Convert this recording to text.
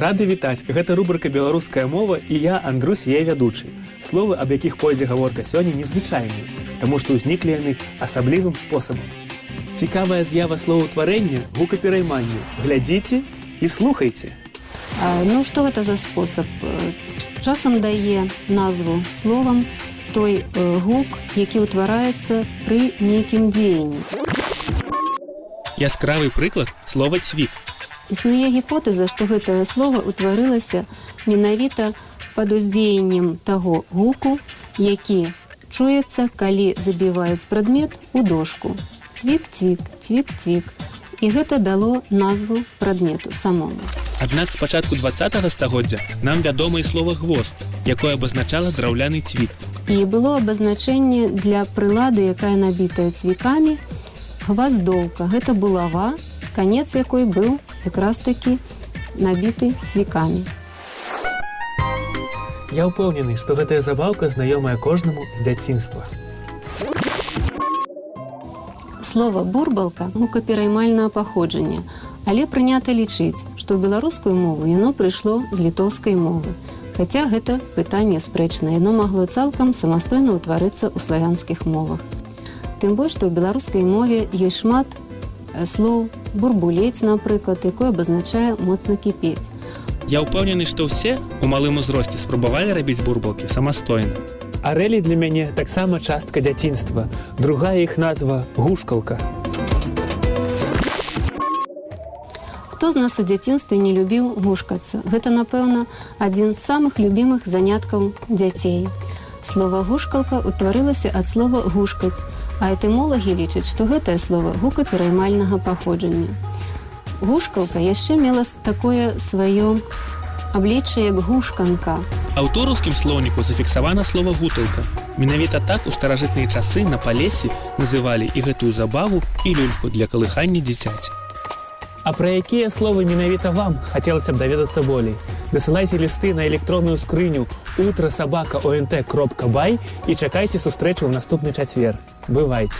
Рады вітаць, гэта рубрыка беларуская мова і я Андрусь яе вядучы. Словы, аб якіх пойдзе гаворка сёння незвычайныя, таму што ўзніклі яны асаблівым спосабам. Цікавая з'ява словаўтварэння гукаперайманню. Глядзіце і слухайце. А, Ну, што гэта за спосаб? Часам дае назву словам той гук, які ўтвараецца пры нейкім дзеянні. Яскравы прыклад слова цвік. Існуе гіпотэза, што гэтае слово ўтварылася менавіта пад уздзеяннем таго гуку, які чуецца, калі забіваюць прадмет у дошку. Цвік-цвік, цвік-цвік. І гэта дало назву прадмету самому. Аднак з пачатку 20 стагоддзя нам вядома і слова гвост, якое абазначала драўляны цвік. І было абазначэнне для прылады, якая набітая цвікамі, гваздоўка. Гэта булава, канец якой быў якраз такі набіты цвікамі. Я ўпэўнены, што гэтая забаўка знаёмая кожнаму з дзяцінства. Слова бурбалка гукапераймальнага паходжання, але прынята лічыць, што беларускую мову яно прыйшло з літоўскай мовы. Хаця гэта пытанне спрэчнае, яно магло цалкам самастойна ўтварыцца ў славянскіх мовах. Тым больш, што ў беларускай мове ёсць шмат э, слоў бурбулець, напрыклад, якое абазначае моцна кіпець. Я ўпэўнены, што ўсе у малым узросце спрабавалі рабіць бурбалкі самастойна. Арэлі для мяне таксама частка дзяцінства. Другая іх назва гушкалка. Хто з нас у дзяцінстве не любіў гушкацца? Гэта, напэўна, адзін з самых любімых заняткаў дзяцей. Слова гушкалка ўтварылася ад слова гушкаць, А этымолагі лічаць, што гэтае слово гукапераймальнага паходжання. Гушкалка яшчэ мела такое сваё аблічча як гушканка. А ў тураўскім слоўніку зафіксавана слова гуталка. Менавіта так у старажытныя часы на палесе называлі і гэтую забаву і люльку для калыхання дзіцяці. А пра якія словы менавіта вам хацелася б даведацца болей. Дасылайце лісты на электронную скрыню утра сабака онт кропка бай і чакайце сустрэчу ў наступны чацвер. Бывайце.